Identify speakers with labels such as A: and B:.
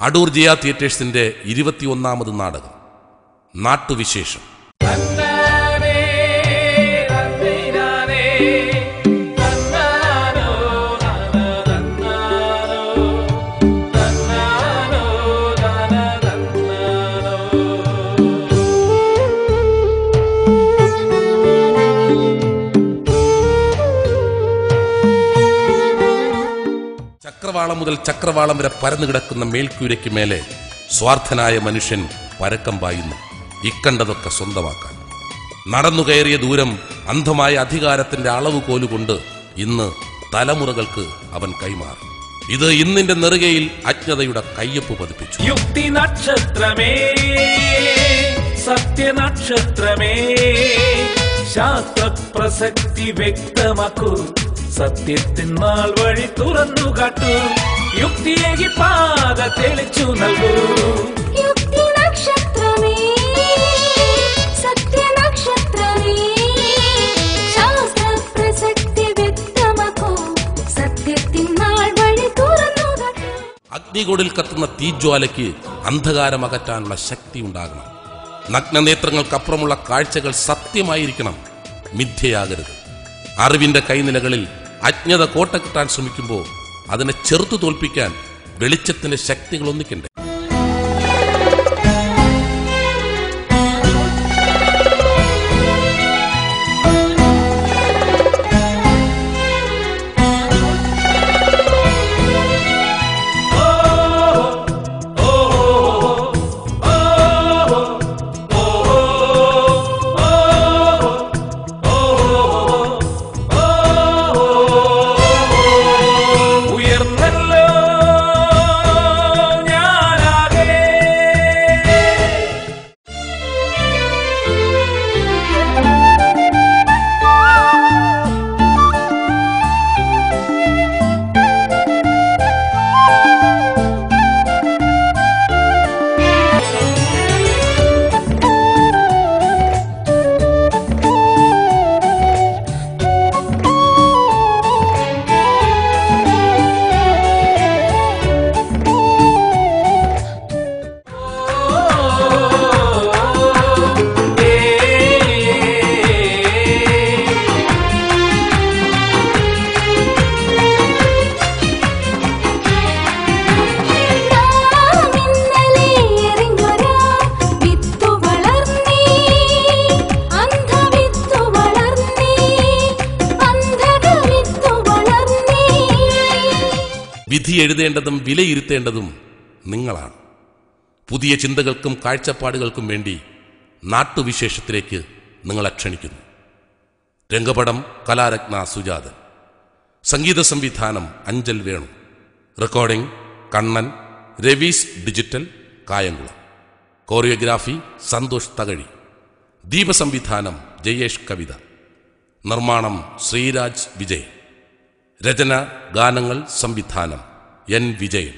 A: അടൂർ ജിയ തിയേറ്റേഴ്സിന്റെ ഇരുപത്തിയൊന്നാമത് നാടകം. നാട്ടുവിശേഷം. ചക്രവാളം മുതൽ ചക്രവാളം വരെ പരന്നു കിടക്കുന്ന മേൽക്കൂരയ്ക്ക് മേലെ സ്വാർത്ഥനായ മനുഷ്യൻ പരക്കം പായുന്നു. ഇക്കണ്ടതൊക്കെ സ്വന്തമാക്കാൻ. നടന്നു കയറിയ ദൂരം അന്ധമായ അധികാരത്തിന്റെ അളവ് കോലുകൊണ്ട് ഇന്ന് തലമുറകൾക്ക് അവൻ കൈമാറി. ഇത് ഇന്നിന്റെ നെറുകയിൽ അജ്ഞതയുടെ കയ്യൊപ്പ് പതിപ്പിച്ചു.
B: യുക്തി നക്ഷത്രമേ സത്യനക്ഷത്രമേ ശാസ്ത്ര പ്രസക്തി വ്യക്തമാക്കൂ. സത്യത്തിൻ നാൾ വഴി തുറന്നു കാട്ടൂ. യുക്തിയേകി പാത തെളിച്ചു നൽകൂ.
C: യുക്തി നക്ഷത്രമേ സത്യ നക്ഷത്രമേ ശാസ്ത്ര പ്രസക്തി വ്യക്തമാക്കൂ. വഴി തുറന്നു കാട്ടൂ.
A: അഗ്നികൊടിൽ കത്തുന്ന തീജ്വാലയ്ക്ക് അന്ധകാരം അകറ്റാനുള്ള ശക്തി ഉണ്ടാകണം. നഗ്നനേത്രങ്ങൾക്കപ്പുറമുള്ള കാഴ്ചകൾ സത്യമായിരിക്കണം. മിഥ്യയാകരുത്. അറിവിന്റെ കൈനിലകളിൽ അജ്ഞത കോട്ട കിട്ടാൻ ശ്രമിക്കുമ്പോൾ അതിനെ ചെറുത്തു തോൽപ്പിക്കാൻ വെളിച്ചത്തിന്റെ ശക്തികൾ ഒന്നിക്കണ്ടേ വിധി എഴുതേണ്ടതും വിലയിരുത്തേണ്ടതും നിങ്ങളാണ്. പുതിയ ചിന്തകൾക്കും കാഴ്ചപ്പാടുകൾക്കും വേണ്ടി നാട്ടുവിശേഷത്തിലേക്ക് നിങ്ങളെ ക്ഷണിക്കുന്നു. രംഗപടം കലാരത്ന സുജാതൻ. സംഗീത സംവിധാനം Anchal Venu. Recording Kannan Ravees digital Kayamkulam. Choreography Santhosh Thakazhi. ദീപസംവിധാനം Jayesh കവിത. നിർമ്മാണം ശ്രീരാജ് വിജയ് രചന ഗാനങ്ങൾ സംവിധാനം എൻ വിജയൻ